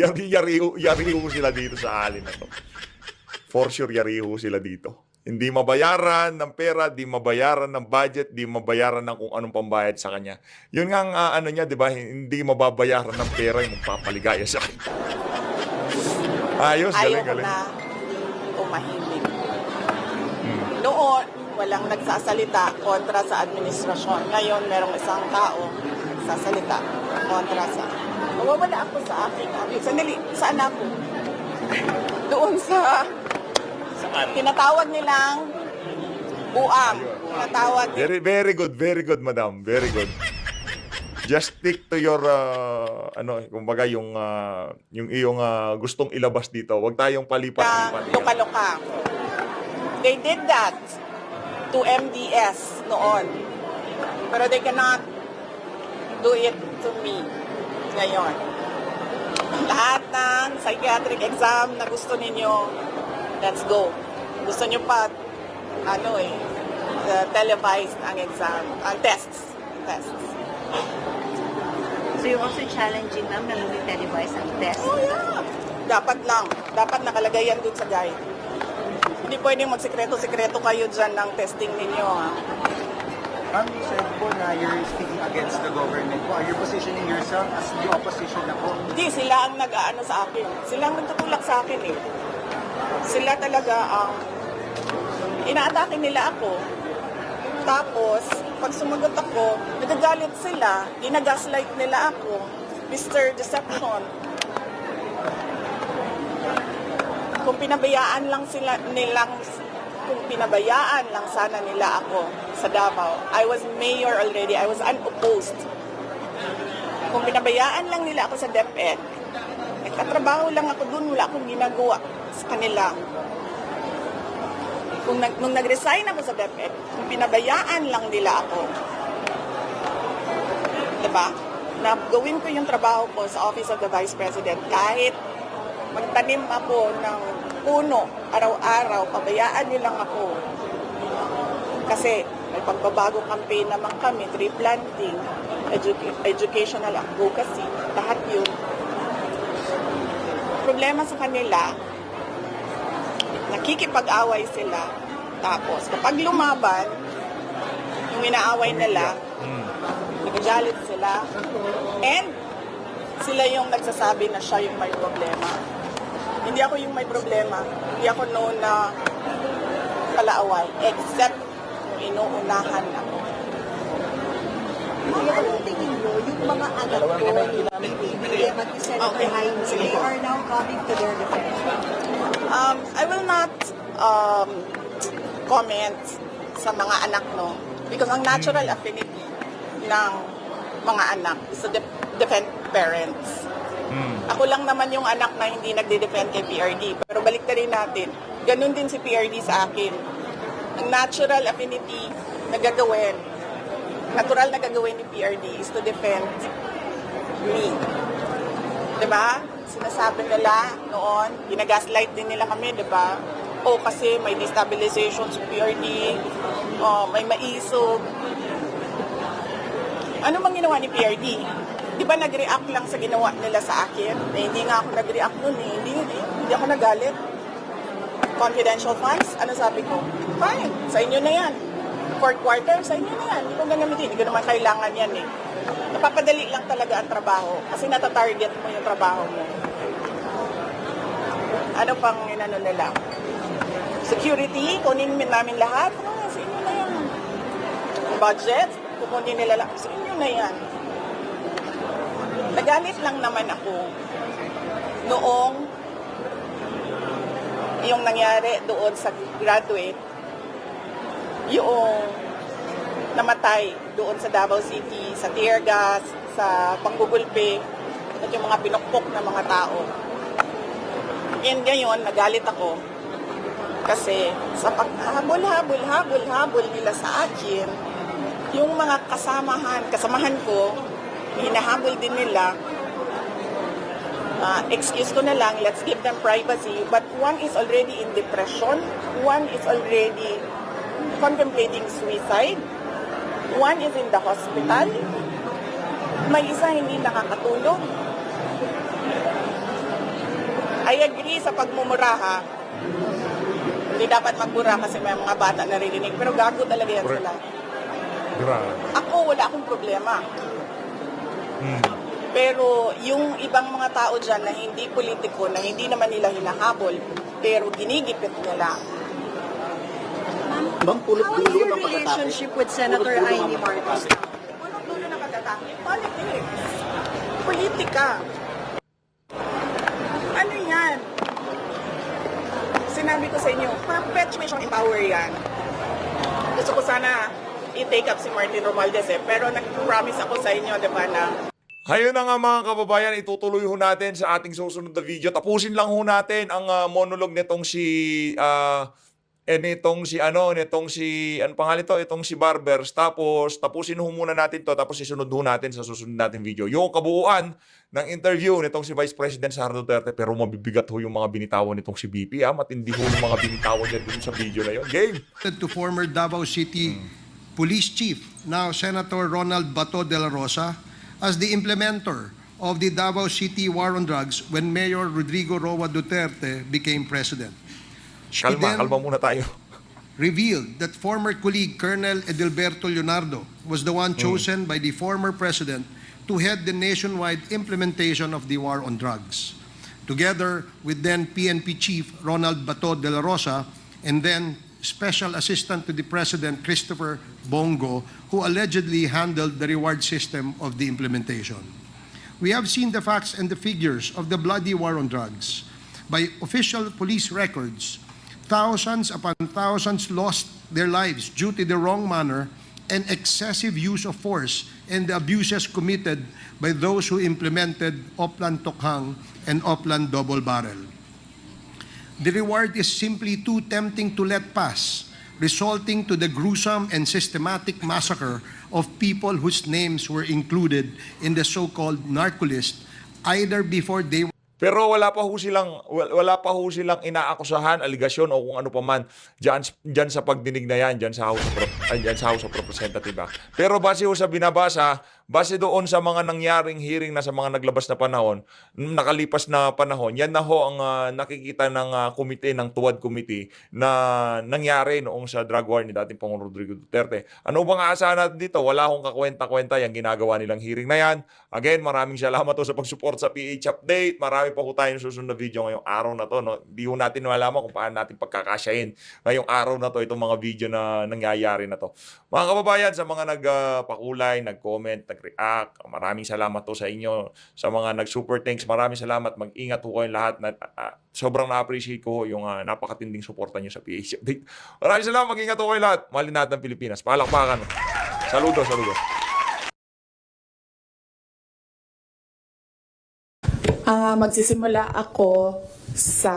yari, yari, yari ho sila dito sa alin na to. For sure, yari ho sila dito. Hindi mabayaran ng pera, di mabayaran ng budget, di mabayaran ng kung anong pambayad sa kanya. Yun nga ang ah, ano niya, di ba? Hindi mababayaran ng pera yung magpapaligaya sa kanya. Ayos, Ayaw galing, galing. na umahimik. Hmm. Noon, walang nagsasalita kontra sa administrasyon. Ngayon, merong isang tao sasalita kontra sa... Mawawala ako sa aking akin. Sandali, saan ako? Doon sa... Saan? Tinatawag nilang buam. Tinatawag Very, very good, very good, madam. Very good. Just stick to your, uh, ano, kumbaga yung, uh, yung iyong uh, gustong ilabas dito. Huwag tayong na palipat-lipat. luka-luka. They did that to MDS noon. Pero they cannot do it to me ngayon. Lahat ng psychiatric exam na gusto ninyo, let's go. Gusto nyo pa, ano eh, uh, televised ang exam, ang tests. Tests. So you're also challenging them na hindi televised ang test. Oh yeah. Dapat lang. Dapat nakalagay yan dun sa guide. Hindi pwedeng magsikreto-sikreto kayo dyan ng testing ninyo. Ha? Ma'am, you said po na you're speaking against the government po. Are you positioning yourself as the opposition na po? Hindi, sila ang nag-ano sa akin. Sila ang nagtutulak sa akin eh. Sila talaga ang inaatake nila ako. Tapos, pag sumagot ako, nagagalit sila, ginagaslight nila ako. Mr. Deception. Kung pinabayaan lang sila nilang pinabayaan lang sana nila ako sa Davao. I was mayor already. I was unopposed. Kung pinabayaan lang nila ako sa DepEd, nagtatrabaho lang ako dun, wala akong ginagawa sa kanila. Kung nag, nung nag-resign ako sa DepEd, kung pinabayaan lang nila ako, diba? Na gawin ko yung trabaho ko sa Office of the Vice President kahit magtanim ako ng puno araw-araw, pabayaan niyo lang ako. Kasi may pagbabago campaign naman kami, tree planting, edu- educational advocacy, lahat yun. Problema sa kanila, nakikipag-away sila. Tapos, kapag lumaban, yung inaaway nila, nagagalit sila. And, sila yung nagsasabi na siya yung may problema. Hindi ako yung may problema. Hindi ako known na kalaaway. Except, inuunahan ako. Ma'am, anong tingin nyo, yung mga anak ko, ni BBM at ni Senator Okay. They are now coming to their defense. Um, I will not um, comment sa mga anak, no? Because ang natural affinity ng mga anak is to de- defend parents. Ako lang naman yung anak na hindi nagde-defend kay PRD. Pero balik na rin natin, ganun din si PRD sa akin. Ang natural affinity na gagawin, natural na gagawin ni PRD is to defend me. 'Di ba? Sinasabi nila noon, ginagaslight din nila kami, 'di ba? O kasi may destabilization sa PRD, o may maisog. Ano bang ginawa ni PRD? Di ba nag-react lang sa ginawa nila sa akin? Eh, hindi nga ako nag-react nun eh. Hindi, hindi, hindi ako nagalit. Confidential funds, ano sabi ko? Fine, sa inyo na yan. Fourth quarter, sa inyo na yan. Hindi ko gagamitin. Hindi ko naman kailangan yan eh. Napapadali lang talaga ang trabaho kasi natatarget mo yung trabaho mo. Ano pang inano nila? Security, kunin min namin lahat. Ah, sa inyo na yan. Budget, kukunin nila lang. Sa inyo na yan. Nagalit lang naman ako noong yung nangyari doon sa graduate, yung namatay doon sa Davao City, sa tear gas, sa panggugulpi, at yung mga pinukpok na mga tao. And ngayon, nagalit ako kasi sa paghabol-habol, habol, habol nila sa akin, yung mga kasamahan, kasamahan ko, hinahabol din nila, Ah, excuse ko na lang, let's give them privacy. But one is already in depression. One is already contemplating suicide. One is in the hospital. May isa hindi nakakatulog. I agree sa pagmumura ha. Hindi dapat magmura kasi may mga bata naririnig. Pero gago talaga yan sila. Grabe. Ako, wala akong problema. Hmm. Pero yung ibang mga tao dyan na hindi politiko, na hindi naman nila hinahabol, pero ginigipit nila. Ma'am, pulot How is your relationship with Senator Amy Marcos? Anong dulo na pagkatake? Politics. Politika. Ano yan? Sinabi ko sa inyo, perpetuation in power yan. Gusto ko sana i-take up si Martin Romualdez eh, pero nag-promise ako sa inyo, di ba, na Hayun na nga mga kababayan, itutuloy ho natin sa ating susunod na video. Tapusin lang ho natin ang ah, monologue nitong si ah, eh nitong si ano, nitong si ano pangalan ito, itong si Barbers. Tapos tapusin ho muna natin to tapos isunod ho natin sa susunod natin video. Yung kabuuan ng interview nitong si Vice President Sara Duterte pero mabibigat ho yung mga binitawan nitong si BP ah. Matindi ho yung mga binitawan niya dun sa video na yun. Game! to former Davao City Police Chief, now Senator Ronald Bato de la Rosa, as the implementer of the Davao City War on Drugs when Mayor Rodrigo Roa Duterte became president. She Kalma, kalma muna tayo. revealed that former colleague Colonel Edilberto Leonardo was the one mm. chosen by the former president to head the nationwide implementation of the war on drugs, together with then PNP Chief Ronald Bato de la Rosa and then Special Assistant to the President Christopher Bongo, who allegedly handled the reward system of the implementation. We have seen the facts and the figures of the bloody war on drugs. By official police records, thousands upon thousands lost their lives due to the wrong manner and excessive use of force and the abuses committed by those who implemented Oplan Tokhang and Oplan Double Barrel. The reward is simply too tempting to let pass, resulting to the gruesome and systematic massacre of people whose names were included in the so-called narco list either before they Pero wala pa ho silang wal- wala pa ho silang inaakusahan, aligasyon o kung ano pa man diyan diyan sa pagdinig na yan, diyan sa House of diyan sa House of Representative. ah. Pero base ho sa binabasa, base doon sa mga nangyaring hearing na sa mga naglabas na panahon, nakalipas na panahon, yan na ho ang ah, nakikita ng ah, komite ng Tuwad Committee na nangyari noong sa drug war ni dating Pangulong Rodrigo Duterte. Ano bang aasahan natin dito? Wala akong kakwenta-kwenta yung ginagawa nilang hearing na yan. Again, maraming salamat ho sa pag-support sa PH Update. Marami pa ho tayong susunod na video ngayong araw na to. No? Di ho natin malaman kung paano natin pagkakasyahin ngayong araw na to, itong mga video na nangyayari na to. Mga kababayan, sa mga nagpakulay, nag-comment, nag-react, maraming salamat to sa inyo. Sa mga nag-super thanks, maraming salamat. Mag-ingat ho kayong lahat. Na, ah, sobrang na-appreciate ko yung ah, napakatinding suporta nyo sa PH Update. Maraming salamat. Mag-ingat ho kayong lahat. Mahalin natin ang Pilipinas. Palakpakan. Saludo, saludo. Ah, magsisimula ako sa